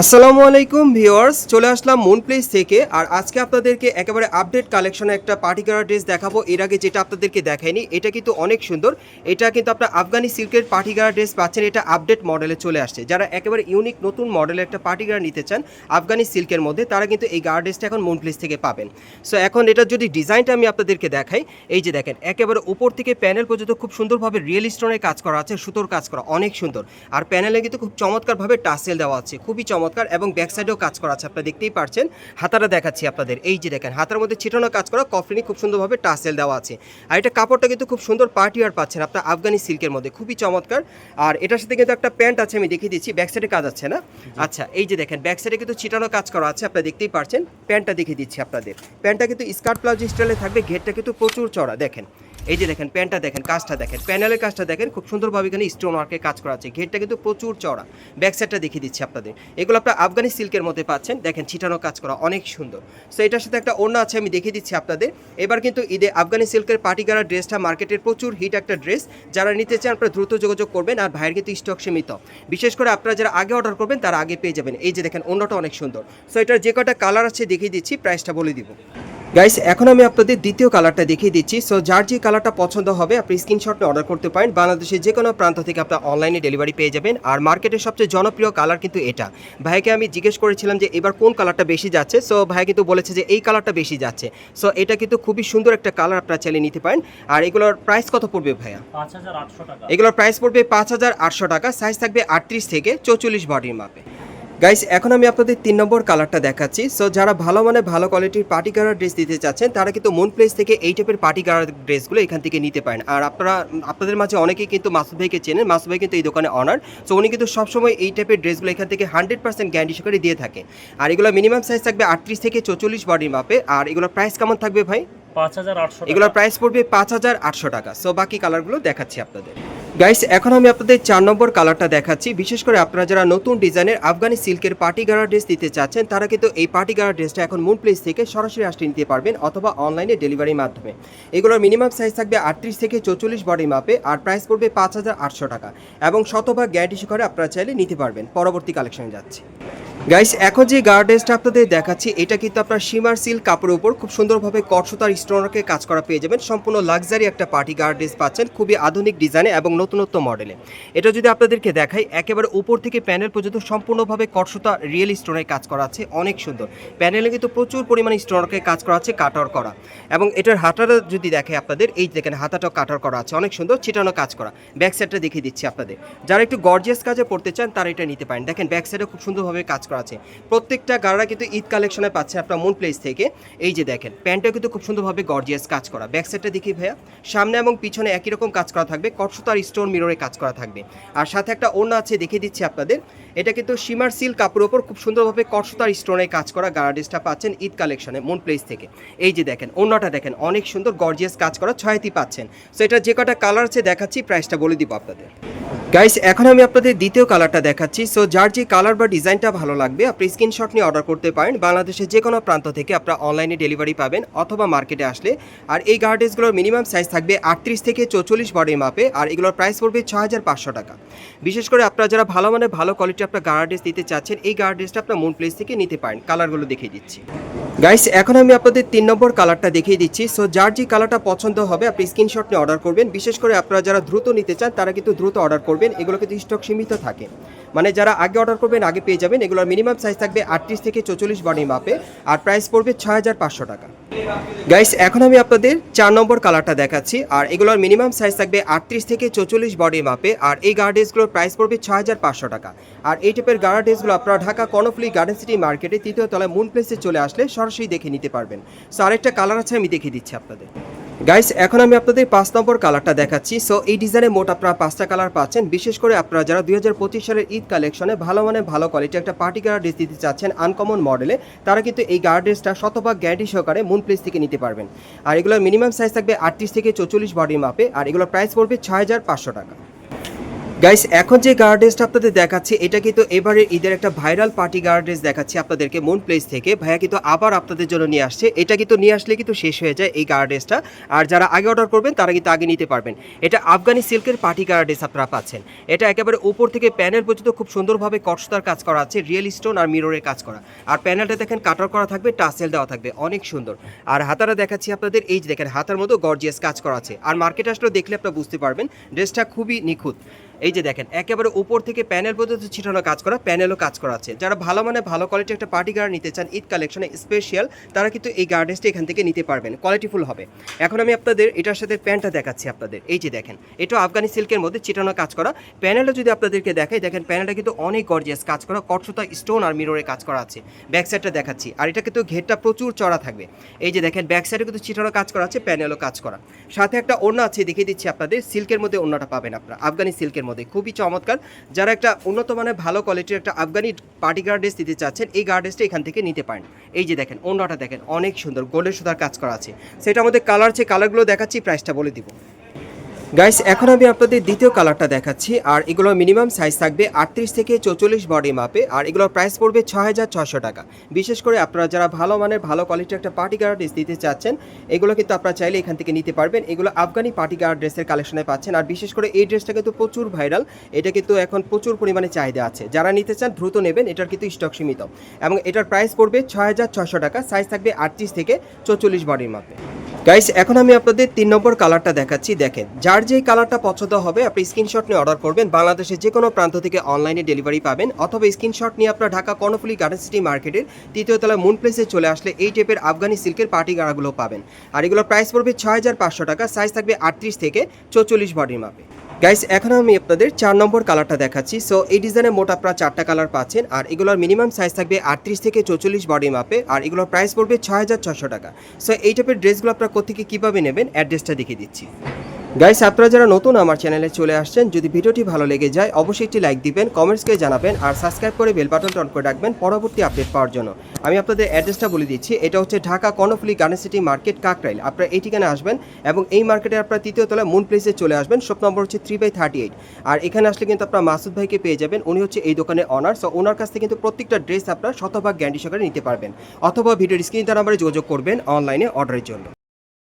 আসসালামু আলাইকুম ভিউয়ার্স, চলে আসলাম মুন প্লেস থেকে। আর আজকে আপনাদেরকে একেবারে আপডেট কালেকশনে একটা পার্টি কালার ড্রেস দেখাবো। এর আগে যেটা আপনাদেরকে দেখায়নি এটা কিন্তু অনেক সুন্দর। এটা কিন্তু আপনার আফগানি সিল্কের পার্টি কালার ড্রেস পাচ্ছেন, এটা আপডেট মডেলে চলে আসছে। যারা একেবারে ইউনিক নতুন মডেলের একটা পার্টি কালার নিতে চান আফগানি সিল্কের মধ্যে, তারা কিন্তু এই গার্ড ড্রেসটা এখন মুন প্লেস থেকে পাবেন। সো এখন এটা যদি ডিজাইনটা আমি আপনাদেরকে দেখাই, এই যে দেখেন, একেবারে উপর থেকে প্যানেল পর্যন্ত খুব সুন্দরভাবে রিয়েল স্টোনের কাজ করা আছে, সুতোর কাজ করা, অনেক সুন্দর। আর প্যানেলে কিন্তু খুব চমৎকারভাবে টাসেল দেওয়া আছে, খুবই চমৎকার এবং ব্যাক সাইডেও কাজ করা আছে আপনারা দেখতেই পারছেন। হাতাটা দেখাচ্ছি আপনাদের এই যে দেখেন হাতার মধ্যে ছিটানো কাজ করা কফলিনি খুব সুন্দরভাবে টাসেল দেওয়া আছে। আর এটা কাপড়টা কিন্তু খুব সুন্দর পার্টি আর পাচ্ছেন আপনার আফগানি সিল্কের মধ্যে খুবই চমৎকার। আর এটার সাথে কিন্তু একটা প্যান্ট আছে আমি দেখিয়ে দিচ্ছি ব্যাক সাইডে কাজ আছে না? আচ্ছা এই যে দেখেন ব্যাক সাইডে কিন্তু ছিটানো কাজ করা আছে আপনারা দেখতেই পারছেন প্যান্টটা দেখিয়ে দিচ্ছি আপনাদের। প্যান্টটা কিন্তু স্কার্ট প্লাউজ স্টাইলে থাকবে ঘেরটা কিন্তু প্রচুর চড়া দেখেন। এই যে দেখেন প্যান্টটা দেখেন, কাজটা দেখেন, প্যানেলের কাজটা দেখেন, খুব সুন্দরভাবে এখানে স্টোন ওয়ার্কের কাজ করা আছে। ঘেরটা কিন্তু প্রচুর চড়া ব্যাক সাইডটা দেখিয়ে দিচ্ছি আপনাদের। এগুলো আপনার আফগানি সিল্কের মধ্যে পাচ্ছেন। দেখেন, ছিটানো কাজ করা, অনেক সুন্দর। সো এটার সাথে একটা ওড়না আছে, আমি দেখিয়ে দিচ্ছি আপনাদের। এবার কিন্তু ঈদে আফগানি সিল্কের পার্টি গাড়া ড্রেসটা মার্কেটের প্রচুর হিট একটা ড্রেস যারা নিতে চান, আপনারা দ্রুত যোগাযোগ করবেন আর ভাইয়ের কিন্তু স্টক সীমিত। বিশেষ করে আপনারা যারা আগে অর্ডার করবেন, তারা আগে পেয়ে যাবেন। এই যে দেখেন অন্যটা অনেক সুন্দর। সো এটার যে কটা কালার আছে, দেখিয়ে দিচ্ছি প্রাইসটা বলে দিব। গাইস এখন আমি আপনাদের দ্বিতীয় কালারটা দেখিয়ে দিচ্ছি। সো যার যে কালারটা পছন্দ হবে আপনি স্ক্রিনশট অর্ডার করতে পারেন। বাংলাদেশের যে কোনো প্রান্ত থেকে আপনার অনলাইনে ডেলিভারি পেয়ে যাবেন। আর মার্কেটের সবচেয়ে জনপ্রিয় কালার কিন্তু এটা। ভাইকে আমি জিজ্ঞেস করেছিলাম যে এবার কোন কালারটা বেশি যাচ্ছে? সো ভাই কিন্তু বলেছে যে এই কালারটা বেশি যাচ্ছে। সো এটা কিন্তু খুবই সুন্দর একটা কালার আপনারা চাইলে নিতে পারেন। আর এগুলোর প্রাইস কত পড়বে ভাইয়া? পাঁচ হাজার আটশো টাকা। এগুলোর প্রাইস পড়বে পাঁচ হাজার আটশো টাকা। সাইজ থাকবে আটত্রিশ থেকে চৌচল্লিশ বডির মাপে। গাইস এখন আমি আপনাদের তিন নম্বর কালারটা দেখাচ্ছি। সো যারা ভালো মানে ভালো কোয়ালিটির পার্টি কালার ড্রেস দিতে চাচ্ছেন তারা কিন্তু মুন প্লেস থেকে এই টাইপের পার্টি কালার ড্রেসগুলো এখান থেকে নিতে পারেন। আর আপনারা আপনাদের মাঝে অনেকেই কিন্তু মাসুদ ভাইকে চেনেন। মাসুদ ভাই কিন্তু এই দোকানে অনার সো উনি কিন্তু সবসময় এই টাইপের ড্রেসগুলো এখান থেকে হান্ড্রেড পার্সেন্ট গ্যারান্টি সহকারে দিয়ে থাকে। আর এগুলো মিনিমাম সাইজ থাকবে আটত্রিশ থেকে চৌচল্লিশ বডির মাপে আর এগুলোর প্রাইস কেমন থাকবে ভাই? পাঁচ হাজার আটশো এগুলোর প্রাইস পড়বে পাঁচ হাজার আটশো টাকা। সো বাকি কালারগুলো দেখাচ্ছি আপনাদের। গাইস এখন আমি আপনাদের চার নম্বর কালারটা দেখাচ্ছি। বিশেষ করে আপনারা যারা নতুন ডিজাইনের আফগানি সিল্কের পার্টি গাড়া ড্রেস দিতে চাচ্ছেন, তারা কিন্তু এই পার্টি গাড়া ড্রেসটা এখন মুন প্লেস থেকে সরাসরি আসতে নিতে পারবেন অথবা অনলাইনে ডেলিভারির মাধ্যমে। এগুলোর মিনিমাম সাইজ থাকবে আটত্রিশ থেকে চৌচল্লিশ বডি মাপে আর প্রাইস পড়বে পাঁচ হাজার আটশো টাকা। এবং শতভাগ গ্যারান্টি সহকারে আপনারা চাইলে নিতে পারবেন। পরবর্তী কালেকশনে যাচ্ছে। গাইস এখন যে গার্ড ড্রেসটা আপনাদের দেখাচ্ছি, এটা কিন্তু আপনার সীমার সিল কাপড়ের উপর খুব সুন্দরভাবে কটসুতার স্টোনকে কাজ করা পেয়ে যাবেন। সম্পূর্ণ লাক্সারি একটা পার্টি গার্ড ড্রেস পাচ্ছেন, খুবই আধুনিক ডিজাইনে এবং নতুনত্ব মডেলে এটা যদি আপনাদেরকে দেখাই, একেবারে উপর থেকে প্যানেল পর্যন্ত সম্পূর্ণভাবে কটসুতা রিয়েল স্টোনের কাজ করা আছে, অনেক সুন্দর। প্যানেলে কিন্তু প্রচুর পরিমাণে স্টোনকে কাজ করা আছে কাটার করা। এবং এটার হাতাটা যদি দেখে আপনাদের, এই দেখেন, হাতাটাও কাটার করা আছে, অনেক সুন্দর ছিটানো কাজ করা। ব্যাক সাইডটা দেখিয়ে দিচ্ছি আপনাদের। যারা একটু গর্জিয়াস কাজে পড়তে চান, তারা এটা নিতে পারেন। দেখেন ব্যাক সাইডে খুব সুন্দরভাবে কাজ করা আছে। প্রত্যেকটা গাড়া কিন্তু ঈদ কালেকশনে পাচ্ছে আপনার মুন প্লেস থেকে। এই যে দেখেন প্যান্টটা কিন্তু খুব সুন্দরভাবে গর্জিয়াস কাজ করা। ব্যাক সাইডটা দেখি ভাইয়া। সামনে এবং পিছনে একই রকম কাজ করা থাকবে। কটসুতার স্টোন মিররে কাজ করা থাকবে। আর সাথে একটা ওড়না আছে, দেখিয়ে দিচ্ছি আপনাদের। এটা কিন্তু সীমার সিল কাপড়ের ওপর খুব সুন্দরভাবে কটসুতার স্টোনে কাজ করা গাড়া ড্রেসটা পাচ্ছেন ঈদ কালেকশনে মুন প্লেস থেকে। এই যে দেখেন, ওড়নাটা দেখেন, অনেক সুন্দর গর্জিয়াস কাজ করা ছয়তি পাচ্ছেন। সো এটা যে কটা কালার আছে দেখাচ্ছি প্রাইসটা বলে দিব আপনাদের। গাইস এখন আমি আপনাদের দ্বিতীয় কালারটা দেখাচ্ছি। সো যার যে কালার বা ডিজাইনটা ভালো লাগবে। আপনি স্ক্রিনশট নিয়ে অর্ডার করতে পারেন। বাংলাদেশের যে কোনো প্রান্ত থেকে আপনারা অনলাইনে ডেলিভারি পাবেন অথবা মার্কেটে আসলে। আর এই গার্ডেসগুলোর মিনিমাম সাইজ থাকবে আটত্রিশ থেকে চৌচল্লিশ বডির মাপে আর এগুলোর প্রাইস পড়বে ছ হাজার পাঁচশো টাকা। বিশেষ করে আপনারা যারা ভালো মানে ভালো কোয়ালিটি আপনার গার্ডেস দিতে চাচ্ছেন, এই গার্ডেসটা আপনার মুন প্লেস থেকে নিতে পারেন। কালারগুলো দেখিয়ে দিচ্ছি। গাইস এখন আমি আপনাদের তিন নম্বর কালারটা দেখিয়ে দিচ্ছি। সো যার যে কালারটা পছন্দ হবে, আপনি স্ক্রিনশট নিয়ে অর্ডার করবেন। বিশেষ করে আপনারা যারা দ্রুত নিতে চান, তারা কিন্তু দ্রুত অর্ডার করবেন। এগুলো কিন্তু স্টক সীমিত থাকে। মানে যারা আগে অর্ডার করবেন, আগে পেয়ে যাবেন, এগুলোর মিনিমাম সাইজ থাকবে আটত্রিশ থেকে চৌচল্লিশ বডি মাপে আর প্রাইস পড়বে ছয় হাজার পাঁচশো টাকা। গাইস এখন আমি আপনাদের চার নম্বর কালারটা দেখাচ্ছি, আর এগুলোর মিনিমাম সাইজ থাকবে আটত্রিশ থেকে চৌচল্লিশ বডি মাপে আর এই গার্ডেসগুলোর প্রাইস পড়বে ছয় হাজার পাঁচশো টাকা। আর এই টাইপের গার্ডেসগুলো আপনারা ঢাকা কর্ণফুলি গার্ডেন সিটি মার্কেটে তৃতীয় তলায় মুন প্লেসে চলে আসলে সরাসরি দেখে নিতে পারবেন। সো আরেকটা কালার আছে, আমি দেখিয়ে দিচ্ছি আপনাদের। গাইস এখন আমি আপনাদের পাঁচ নম্বর কালারটা দেখাচ্ছি। সো এই ডিজাইনে মোট আপনারা পাঁচটা কালার পাচ্ছেন। বিশেষ করে আপনারা যারা দুই হাজার পঁচিশ সালের ঈদ কালেকশনে ভালো মানে ভালো কোয়ালিটি একটা পার্টি গার্ড ড্রেস দিতে চাচ্ছেন আনকমন মডেলে তারা কিন্তু এই গার্ড ড্রেসটা শতভাগ গ্যারান্টি সহকারে মুন প্লেস থেকে নিতে পারবেন। আর এগুলোর মিনিমাম সাইজ থাকবে আটত্রিশ থেকে চৌচল্লিশ বডি মাপে আর এগুলোর প্রাইস পড়বে ছয় হাজার পাঁচশো টাকা। গাইস এখন যে ড্রেসটা আপনাদের দেখাচ্ছি, এটা কিন্তু এবারে ঈদের একটা ভাইরাল পার্টি ড্রেস দেখাচ্ছি আপনাদেরকে মন প্লেস থেকে। ভাইয়া কিন্তু আবার আপনাদের জন্য নিয়ে আসছে। এটা কিন্তু নিয়ে আসলে কিন্তু শেষ হয়ে যায় এই ড্রেসটা আর যারা আগে অর্ডার করবেন, তারা কিন্তু আগে নিতে পারবেন। এটা আফগানি সিল্কের পার্টি ড্রেস আপনারা পাচ্ছেন। এটা একেবারে উপর থেকে প্যানেল পর্যন্ত খুব সুন্দরভাবে কটসতার কাজ করা আছে রিয়েল স্টোন আর মিররের কাজ করা। আর প্যানেলটা দেখেন কাটার করা থাকবে টাসেল দেওয়া থাকবে। অনেক সুন্দর। আর হাতারা দেখাচ্ছি আপনাদের, এই যে দেখেন, হাতার মতো গর্জিয়াস কাজ করা আছে। আর মার্কেট আসলে দেখলে আপনারা বুঝতে পারবেন ড্রেসটা খুবই নিখুঁত। এই যে দেখেন, একেবারে উপর থেকে প্যানেল পর্যন্ত ছিটানো কাজ করা, প্যানেলও কাজ করা আছে। যারা ভালো মানে ভালো কোয়ালিটি একটা পার্টি গার্ড নিতে চান, ঈদ কালেকশনে স্পেশাল তারা কিন্তু এই গার্ডেন্সটা এখান থেকে নিতে পারবেন। কোয়ালিটিফুল হবে। এখন আমি আপনাদের এটার সাথে প্যান্টটা দেখাচ্ছি আপনাদের। এই যে দেখেন এটা আফগানি সিল্কের মধ্যে চিটানো কাজ করা। প্যানেলটা যদি আপনাদেরকে দেখাই, দেখেন প্যানেলটা কিন্তু অনেক গর্জিয়াস কাজ করা, কটসতা স্টোন আর মিররে কাজ করা আছে। ব্যাক সাইডটা দেখাচ্ছি। আর এটা কিন্তু ঘেরটা প্রচুর চড়া থাকবে। এই যে দেখেন ব্যাক সাইডে কিন্তু চিটানো কাজ করা আছে, প্যানেলও কাজ করা। সাথে একটা ওড়না আছে, দেখিয়ে দিচ্ছি আপনাদের। সিল্কের মধ্যে ওড়নাটা পাবেন আপনারা, আফগানি সিল্কের মধ্যে। খুবই চমৎকার। যারা একটা উন্নত মানের ভালো কোয়ালিটির একটা আফগানি পার্টি গার্ডেস দিতে চাচ্ছেন, এই গার্ডেসটা এখান থেকে নিতে পারেন। এই যে দেখেন অন্যটা দেখেন, অনেক সুন্দর গোল্ডের সুতার কাজ করা আছে। সেটার মধ্যে কালার আছে কালারগুলো দেখাচ্ছি প্রাইসটা বলে দিব। গাইস এখন আমি আপনাদের দ্বিতীয় কালারটা দেখাচ্ছি, আর এগুলোর মিনিমাম সাইজ থাকবে আটত্রিশ থেকে চৌচল্লিশ বডি মাপে আর এগুলোর প্রাইস পড়বে ছ হাজার ছশো টাকা। বিশেষ করে আপনারা যারা ভালো মানের, ভালো কোয়ালিটির একটা পার্টি গার্ড ড্রেস দিতে চাচ্ছেন, এগুলো কিন্তু আপনারা চাইলে এখান থেকে নিতে পারবেন। এগুলো আফগানি পার্টি গার্ড ড্রেসের কালেকশনে পাচ্ছেন, আর বিশেষ করে এই ড্রেসটা কিন্তু প্রচুর ভাইরাল এটা কিন্তু এখন প্রচুর পরিমাণে চাহিদা আছে। যারা নিতে চান, দ্রুত নেবেন, এটার কিন্তু স্টক সীমিত। এবং এটার প্রাইস পড়বে ছ হাজার ছশো টাকা সাইজ থাকবে আটত্রিশ থেকে চৌচল্লিশ বডির মাপে গাইস এখন আমি আপনাদের তিন নম্বর কালারটা দেখাচ্ছি, দেখেন। যার যেই কালারটা পছন্দ হবে, আপনি স্ক্রিনশট নিয়ে অর্ডার করবেন। বাংলাদেশের যে কোনো প্রান্ত থেকে অনলাইনে ডেলিভারি পাবেন, অথবা স্ক্রিনশট নিয়ে আপনার ঢাকা কর্ণফুলি গার্ডেন সিটি মার্কেটের তৃতীয় তলা মুন প্লেসে চলে আসলে এই টাইপের আফগানি সিল্কের পার্টি গাড়াগুলো পাবেন। আর এগুলোর প্রাইস পড়বে ছয় হাজার পাঁচশো টাকা সাইজ থাকবে আটত্রিশ থেকে চৌচল্লিশ বডির মাপে গাইস এখন আমি আপনাদের চার নম্বর কালারটা দেখাচ্ছি। সো এই ডিজাইনে মোট আপনারা চারটা কালার পাচ্ছেন, আর এগুলোর মিনিমাম সাইজ থাকবে আটত্রিশ থেকে চৌচল্লিশ বডি মাপে আর এগুলোর প্রাইস পড়বে ছয় হাজার ছশো টাকা। সো এই টাইপের ড্রেসগুলো আপনারা কোথেকে কীভাবে নেবেন অ্যাড্রেসটা দেখিয়ে দিচ্ছি। গাইস আপনারা যারা নতুন আমার চ্যানেলে চলে আসছেন, যদি ভিডিওটি ভালো লেগে যায়, অবশ্যই একটি লাইক দিবেন কমেন্টসকে জানাবেন, আর সাবস্ক্রাইব করে বেল বাটনটা অন করে রাখবেন পরবর্তী আপডেট পাওয়ার জন্য। আমি আপনাদের অ্যাড্রেসটা বলে দিচ্ছি, এটা হচ্ছে Dhaka Karnaphuli garden city market Kakrail. আপনারা এই ঠিকানে আসবেন এবং এই মার্কেটে আপনারা তৃতীয় তলায় মুন প্লেসে চলে আসবেন শপ নম্বর হচ্ছে থ্রি বাই থার্টি এইট আর এখানে আসলে কিন্তু আপনারা মাসুদ ভাইকে পেয়ে যাবেন, উনি হচ্ছে এই দোকানের অনার সো ওনার কাছ থেকে কিন্তু প্রত্যেকটা ড্রেস আপনারা শতভাগ গ্যারান্টি সহকারে নিতে পারবেন। অথবা ভিডিওর স্ক্রিন তার নাম্বারে যোগাযোগ করবেন অনলাইনে অর্ডারের জন্য।